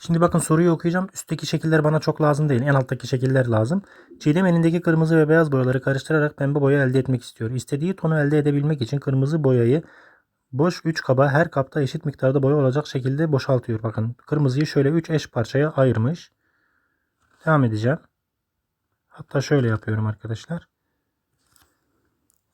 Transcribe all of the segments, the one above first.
Şimdi bakın soruyu okuyacağım. Üstteki şekiller bana çok lazım değil. En alttaki şekiller lazım. Çiğdem elindeki kırmızı ve beyaz boyaları karıştırarak pembe boya elde etmek istiyor. İstediği tonu elde edebilmek için kırmızı boyayı boş 3 kaba her kapta eşit miktarda boya olacak şekilde boşaltıyor. Bakın kırmızıyı şöyle 3 eş parçaya ayırmış. Devam edeceğim. Hatta şöyle yapıyorum arkadaşlar.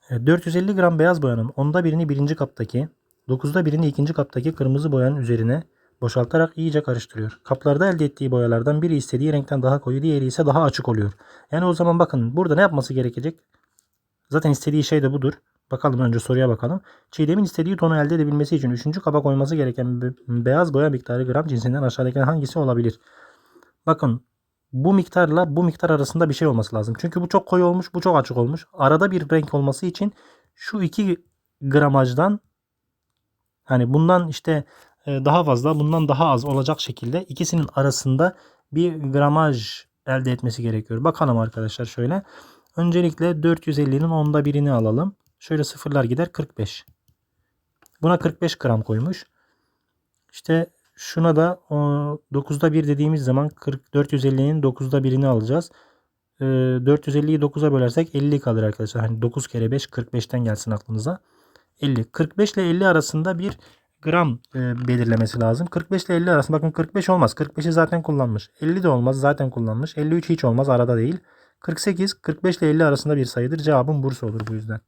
Evet, 450 gram beyaz boyanın onda birini birinci kaptaki, 9'da birini ikinci kaptaki kırmızı boyanın üzerine boşaltarak iyice karıştırıyor. Kaplarda elde ettiği boyalardan biri istediği renkten daha koyu, diğeri ise daha açık oluyor. Yani o zaman bakın burada ne yapması gerekecek? Zaten istediği şey de budur. Bakalım önce soruya bakalım. Çiğdem'in istediği tonu elde edebilmesi için 3. kaba koyması gereken be- beyaz boya miktarı gram cinsinden aşağıdakilerden hangisi olabilir? Bakın bu miktarla bu miktar arasında bir şey olması lazım. Çünkü bu çok koyu olmuş, bu çok açık olmuş. Arada bir renk olması için şu 2 gramajdan hani bundan işte daha fazla, bundan daha az olacak şekilde ikisinin arasında bir gramaj elde etmesi gerekiyor. Bakalım arkadaşlar şöyle. Öncelikle 450'nin onda birini alalım. Şöyle sıfırlar gider 45. Buna 45 gram koymuş. İşte şuna da o, 9'da 1 dediğimiz zaman 40, 450'nin 9'da 1'ini alacağız. Ee, 450'yi 9'a bölersek 50 kalır arkadaşlar. Hani 9 kere 5 45'ten gelsin aklınıza. 50. 45 ile 50 arasında bir gram e, belirlemesi lazım. 45 ile 50 arasında bakın 45 olmaz. 45'i zaten kullanmış. 50 de olmaz zaten kullanmış. 53 hiç olmaz arada değil. 48 45 ile 50 arasında bir sayıdır. Cevabım Bursa olur bu yüzden.